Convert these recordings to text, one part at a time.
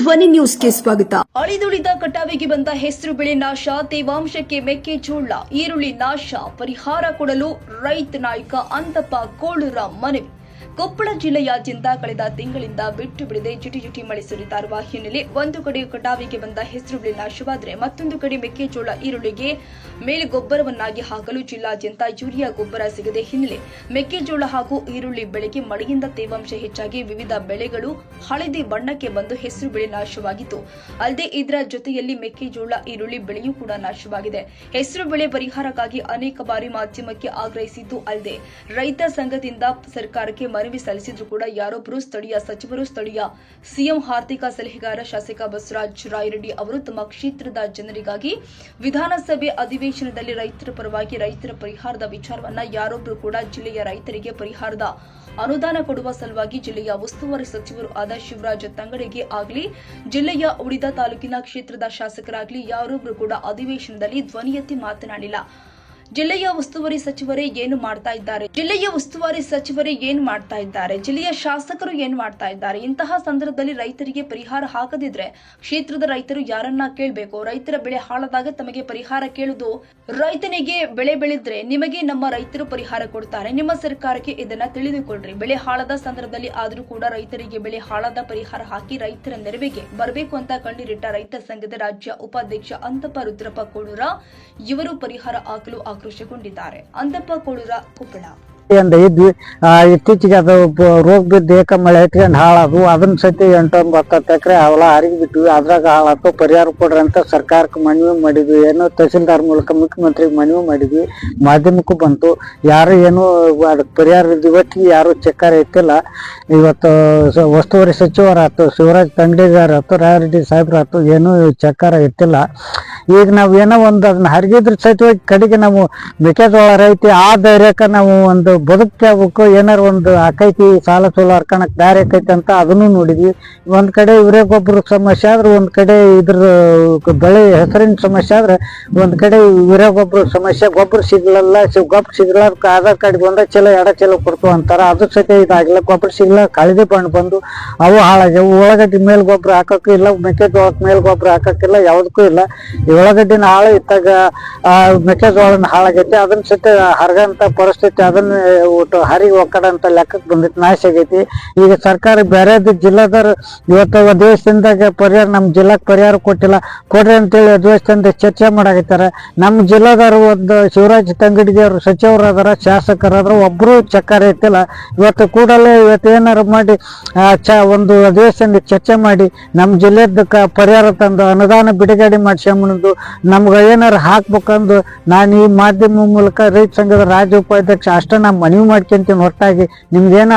ಧ್ವನಿ ನ್ಯೂಸ್ಗೆ ಸ್ವಾಗತ. ಅಳಿದುಳಿದ ಕಟಾವಿಗೆ ಬಂದ ಹೆಸರು ಬೆಳೆ ನಾಶ, ತೇವಾಂಶಕ್ಕೆ ಮೆಕ್ಕೆಜೋಳ, ಈರುಳ್ಳಿ ನಾಶ, ಪರಿಹಾರ ಕೊಡಲು ರೈತ ನಾಯಕ ಅಂತಪ್ಪ ಕೋಳೂರ ಮನವಿ. ಕೊಪ್ಪಳ ಜಿಲ್ಲೆಯಾದ್ಯಂತ ಕಳೆದ ತಿಂಗಳಿಂದ ಬಿಟ್ಟು ಬಿಡದೆ ಜಿಟಿ ಜಿಟಿ ಮಳೆ ಸುರಿತಾ ಇರುವ ಹಿನ್ನೆಲೆ ಒಂದು ಕಡೆ ಕಟಾವಿಗೆ ಬಂದ ಹೆಸರು ಬೆಳೆ ನಾಶವಾದರೆ ಮತ್ತೊಂದು ಕಡೆ ಮೆಕ್ಕೆಜೋಳ ಈರುಳ್ಳಿಗೆ ಮೇಲೆ ಗೊಬ್ಬರವನ್ನಾಗಿ ಹಾಕಲು ಜಿಲ್ಲಾದ್ಯಂತ ಯೂರಿಯಾ ಗೊಬ್ಬರ ಸಿಗದೆ ಹಿನ್ನೆಲೆ ಮೆಕ್ಕೆಜೋಳ ಹಾಗೂ ಈರುಳ್ಳಿ ಬೆಳೆಗೆ ಮಳೆಯಿಂದ ತೇವಾಂಶ ಹೆಚ್ಚಾಗಿ ವಿವಿಧ ಬೆಳೆಗಳು ಹಳದಿ ಬಣ್ಣಕ್ಕೆ ಬಂದು ಹೆಸರು ಬೆಳೆ ನಾಶವಾಗಿತ್ತು. ಅಲ್ಲದೆ ಇದರ ಜೊತೆಯಲ್ಲಿ ಮೆಕ್ಕೆಜೋಳ ಈರುಳ್ಳಿ ಬೆಳೆಯೂ ಕೂಡ ನಾಶವಾಗಿದೆ. ಹೆಸರು ಬೆಳೆ ಪರಿಹಾರಕ್ಕಾಗಿ ಅನೇಕ ಬಾರಿ ಮಾಧ್ಯಮಕ್ಕೆ ಆಗ್ರಹಿಸಿದ್ದು ಅಲ್ಲದೆ ರೈತ ಸಂಘದಿಂದ ಸರ್ಕಾರಕ್ಕೆ ಮನವಿ ಸಲ್ಲಿಸಿದ್ರು ಕೂಡ ಯಾರೊಬ್ಬರು ಸ್ಥಳೀಯ ಸಚಿವರು, ಸ್ಥಳೀಯ ಸಿಎಂ ಆರ್ಥಿಕ ಸಲಹೆಗಾರ ಶಾಸಕ ಬಸವರಾಜ ರಾಯರೆಡ್ಡಿ ಅವರು ತಮ್ಮ ಕ್ಷೇತ್ರದ ಜನರಿಗಾಗಿ ವಿಧಾನಸಭೆ ಅಧಿವೇಶನದಲ್ಲಿ ರೈತರ ಪರವಾಗಿ ರೈತರ ಪರಿಹಾರದ ವಿಚಾರವನ್ನ ಯಾರೊಬ್ಬರು ಕೂಡ ಜಿಲ್ಲೆಯ ರೈತರಿಗೆ ಪರಿಹಾರದ ಅನುದಾನ ಕೊಡುವ ಸಲುವಾಗಿ ಜಿಲ್ಲೆಯ ಉಸ್ತುವಾರಿ ಸಚಿವರು ಆದ ಶಿವರಾಜ ತಂಗಡಿಗೆ ಆಗಲಿ, ಜಿಲ್ಲೆಯ ಉಳಿದ ತಾಲೂಕಿನ ಕ್ಷೇತ್ರದ ಶಾಸಕರಾಗಲಿ ಯಾರೊಬ್ಬರು ಕೂಡ ಅಧಿವೇಶನದಲ್ಲಿ ಧ್ವನಿ ಎತ್ತಿ ಮಾತನಾಡಿಲ್ಲ. ಜಿಲ್ಲೆಯ ಉಸ್ತುವಾರಿ ಸಚಿವರೇ ಏನು ಮಾಡ್ತಾ ಇದ್ದಾರೆ? ಜಿಲ್ಲೆಯ ಉಸ್ತುವಾರಿ ಸಚಿವರೇ ಏನ್ ಮಾಡ್ತಾ ಇದ್ದಾರೆ? ಜಿಲ್ಲೆಯ ಶಾಸಕರು ಏನ್ ಮಾಡ್ತಾ ಇದ್ದಾರೆ? ಇಂತಹ ಸಂದರ್ಭದಲ್ಲಿ ರೈತರಿಗೆ ಪರಿಹಾರ ಹಾಕದಿದ್ರೆ ಕ್ಷೇತ್ರದ ರೈತರು ಯಾರನ್ನ ಕೇಳಬೇಕು? ರೈತರ ಬೆಳೆ ಹಾಳಾದಾಗ ತಮಗೆ ಪರಿಹಾರ ಕೇಳುದು? ರೈತನಿಗೆ ಬೆಳೆ ಬೆಳೆದ್ರೆ ನಿಮಗೆ ನಮ್ಮ ರೈತರು ಪರಿಹಾರ ಕೊಡ್ತಾರೆ. ನಿಮ್ಮ ಸರ್ಕಾರಕ್ಕೆ ಇದನ್ನ ತಿಳಿದುಕೊಳ್ಳ್ರಿ ಬೆಳೆ ಹಾಳದ ಸಂದರ್ಭದಲ್ಲಿ ಆದ್ರೂ ಕೂಡ ರೈತರಿಗೆ ಬೆಳೆ ಹಾಳಾದ ಪರಿಹಾರ ಹಾಕಿ ರೈತರ ನೆರವಿಗೆ ಬರಬೇಕು ಅಂತ ಕಣ್ಣೀರಿಟ್ಟ ರೈತ ಸಂಘದ ರಾಜ್ಯ ಉಪಾಧ್ಯಕ್ಷ ಅಂತಪ್ಪ ರುದ್ರಪ್ಪ ಕೋಳೂರ ಇವರು ಪರಿಹಾರ ಹಾಕಲು ಆಕ್ರೋಶಗೊಂಡಿದ್ದಾರೆ ಅಂದಪ್ಪ ಕೋಳೂರ ಕೊಪ್ಪಳ. ಅಂತ ಇದ್ವಿ. ಇತ್ತೀಚೆಗೆ ಅದು ರೋಗ ಬಿದ್ದು ಏಕ ಮಳೆ ಹತ್ಕೊಂಡು ಹಾಳಾದ್ವು ಅದನ್ನ ಸತಿ ಎಂಟೊಂದು ಹತ್ತತ್ತು ಎಕರೆ ಅವಲ ಹರಿಗಿ ಬಿಟ್ವಿ. ಅದ್ರಾಗ ಹಾಳಾತು ಪರಿಹಾರ ಕೊಡ್ರಿ ಅಂತ ಸರ್ಕಾರಕ್ಕೆ ಮನವಿ ಮಾಡಿದ್ವಿ. ಏನು ತಹಸೀಲ್ದಾರ್ ಮೂಲಕ ಮುಖ್ಯಮಂತ್ರಿಗೆ ಮನವಿ ಮಾಡಿದ್ವಿ. ಮಾಧ್ಯಮಕ್ಕೂ ಬಂತು. ಯಾರು ಏನು ಅದಕ್ಕೆ ಪರಿಹಾರ ಇವತ್ತಿಗೆ ಯಾರು ಚೆಕ್ಕಾರ ಇತ್ತಿಲ್ಲ ಇವತ್ತು ಉಸ್ತುವಾರಿ ಸಚಿವರಾಯ್ತು ಶಿವರಾಜ್ ತಂಗಡಿಗಾರ ಆಯ್ತು ರಾಯರೆಡ್ಡಿ ಸಾಹೇಬ್ರಾಯ್ತು ಏನೂ ಚೆಕ್ಕಾರ ಇತ್ತಿಲ್ಲ ಈಗ ನಾವು ಏನೋ ಒಂದು ಅದನ್ನ ಹರಿಗಿದ್ರ ಸಹಿತವಾಗಿ ಕಡೆಗೆ ನಾವು ಮೆಕ್ಕೆಜೋಳ ರೈತಿ ಆ ಧೈರ್ಯಕ್ಕೆ ನಾವು ಒಂದು ಬದುಕ್ಬೇಕು ಏನಾರ ಒಂದು ಆಕೈತಿ, ಸಾಲ ಸೋಲ ಹರ್ಕಣಕ್ ದಾರಿ ಆಕೈತಿ ಅಂತ ಅದನ್ನು ನೋಡಿದ್ವಿ. ಒಂದ್ ಕಡೆ ಇವರೇ ಗೊಬ್ಬರ ಸಮಸ್ಯೆ ಆದ್ರೆ, ಒಂದ್ ಕಡೆ ಇದ್ರ ಬೆಳೆ ಹೆಸರಿನ ಸಮಸ್ಯೆ ಆದ್ರೆ, ಒಂದ್ ಕಡೆ ಇವರೇ ಗೊಬ್ಬರ ಸಮಸ್ಯೆ, ಗೊಬ್ಬರ ಸಿಗ್ಲಲ್ಲ ಗೊಬ್ಬರ ಸಿಗ್ಲ ಆಧಾರ್ ಕಾರ್ಡ್ ಬಂದ ಚಲೋ, ಎಡ ಚಲೋ ಕೊಡ್ತು ಅಂತಾರ. ಅದ್ರ ಸಹಿತ ಇದಾಗಿಲ್ಲ ಗೊಬ್ಬರ ಸಿಗ್ಲ, ಕಳದೆ ಬಣ್ಣ ಬಂದು, ಅವು ಹಾಳಾಗ್ಯಾವ. ಉಳ್ಳಾಗಡ್ಡಿ ಮೇಲ್ ಗೊಬ್ಬರ ಹಾಕಕ್ಕೂ ಇಲ್ಲ ಮೆಕ್ಕೆಜೋಳಕ್ಕೆ ಮೇಲ್ ಗೊಬ್ಬರ ಹಾಕಕ್ಕಿಲ್ಲ, ಯಾವುದಕ್ಕೂ ಇಲ್ಲ. ಉಳ್ಳಾಗಡ್ಡಿನ ಹಾಳು ಇತ್ತಾಗ ಮೆಕ್ಕೆಜೋಳನ ಹಾಳಾಗೈತಿ. ಅದನ್ನ ಸಹಿತ ಹರಗಂತ ಪರಿಸ್ಥಿತಿ, ಅದನ್ನ ಒಟ್ಟು ಹರಿಗೆ ಒಕ್ಕಡಂತ ಲೆಕ್ಕಕ್ಕೆ ಬಂದಿತ್ತು, ನಾಶ ಆಗೈತಿ. ಈಗ ಸರ್ಕಾರ ಬೇರೆ ಜಿಲ್ಲಾದವ್ರು ಇವತ್ತು ಅಧಿವೇಶನದಾಗ ಪರಿಹಾರ ನಮ್ಮ ಜಿಲ್ಲಾಕ್ ಪರಿಹಾರ ಕೊಟ್ಟಿಲ್ಲ. ಕೊಡ್ರಿ ಅಂತೇಳಿ ದೇಶದಿಂದ ಚರ್ಚೆ ಮಾಡಾಕತ್ತಾರ ನಮ್ಮ ಜಿಲ್ಲಾದವ್ರು ಒಂದು ಶಿವರಾಜ್ ತಂಗಡಿಗೆ ಅವರು ಸಚಿವರು ಅದಾರ ಶಾಸಕರಾದ್ರ, ಒಬ್ರು ಚಕ್ಕಾರ ಇತ್ತಿಲ್ಲ ಇವತ್ತು ಕೂಡಲೇ ಇವತ್ತು ಏನಾರು ಮಾಡಿ ಚ, ಒಂದು ದೇಶದಿಂದ ಚರ್ಚೆ ಮಾಡಿ ನಮ್ಮ ಜಿಲ್ಲೆದ ಪರಿಹಾರ ತಂದು, ಅನುದಾನ ಬಿಡುಗಡೆ ಮಾಡಿಸ್ಕೊಂಬಂದು ನಮ್ಗೆ ಏನಾರು ಹಾಕ್ಬೇಕಂದು ನಾನು ಈ ಮಾಧ್ಯಮ ಮೂಲಕ ರೈತ ಸಂಘದ ರಾಜ್ಯ ಉಪಾಧ್ಯಕ್ಷ ಅಷ್ಟೇ ನಾ ಮನವಿ ಮಾಡ್ಕೊಂತೀನಿ ಹೊರತಾಗಿ. ನಿಮ್ಗೇನು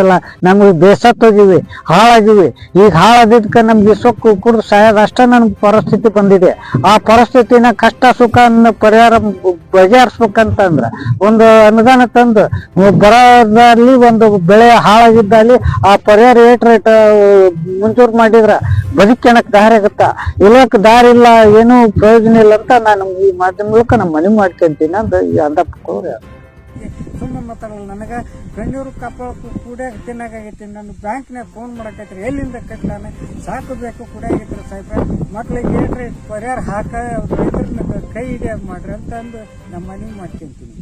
ಇಲ್ಲ ನಮ್ಗೆ ಬೇಸತ್ತೋಗಿವಿ, ಹಾಳಾಗಿವಿ. ಈಗ ಹಾಳಾದಿದ್ದಕ್ಕೆ ನಮ್ಗೆ ಸೊಕ್ಕು ಕುಡಿದು ಸಾಯೋದು ಅಷ್ಟೇ ನನ್ಗೆ ಪರಿಸ್ಥಿತಿ ಬಂದಿದೆ. ಆ ಪರಿಸ್ಥಿತಿನ ಕಷ್ಟ, ಸುಖ ಅನ್ನೋ ಪರಿಹಾರ ಬಗೆಹರಿಸ್ಬೇಕಂತಂದ್ರೆ ಒಂದು ಅನುದಾನ ತಂದು ಬರೋದಲ್ಲಿ ಒಂದು ಬೆಳೆ ಹಾಳಾಗಿದ್ದಲ್ಲಿ ಆ ಪರಿಹಾರ ಏಟ್ ರೇಟ್ ಮುಂಚೂರು ಮಾಡಿದ್ರ ಬದುಕಣಕ್ ದಾರಿ ಆಗುತ್ತಾ? ಇಲ್ಲಕ್ ದಾರಿ ಇಲ್ಲ, ಏನು ಪ್ರಯೋಜನ ಇಲ್ಲ ಅಂತ ನಾನು ಈ ಮಾಧ್ಯಮ ಮೂಲಕ ನಮ್ಮ ಮನವಿ ಮಾಡ್ಕೊಂತೀನಿ ಅಂತ ಈ ಅಂದಪ್ಪ ಸುಮ್ಮನೆ ಮಾತಾಡಲ್ಲ. ನನಗೆ ಬೆಂಗಳೂರು ಕಪ್ಪಳ ಕೂಡ್ಯಾಗ ತಿನ್ನಾಗೈತಿ ನಾನು ಬ್ಯಾಂಕ್ನಾಗ ಫೋನ್ ಮಾಡಕೈತ್ರಿ ಎಲ್ಲಿಂದ ಕಟ್ಲಾನೆ ಸಾಕು ಬೇಕು ಕುಡಿಯಾಗೈತ್ರಿ ಸಾಹೇಬ್ರ. ಮಕ್ಳಿಗೆ ಏನ್ರಿ ಪರಿಹಾರ ಹಾಕ, ರೈತರನ್ನ ಕೈ ಹಿಡಿಯಾಗ ಮಾಡ್ರಿ ಅಂತಂದು ನಮ್ಮ ಮನೆಗೆ ಮಾಡ್ಕೊಂತೀನಿ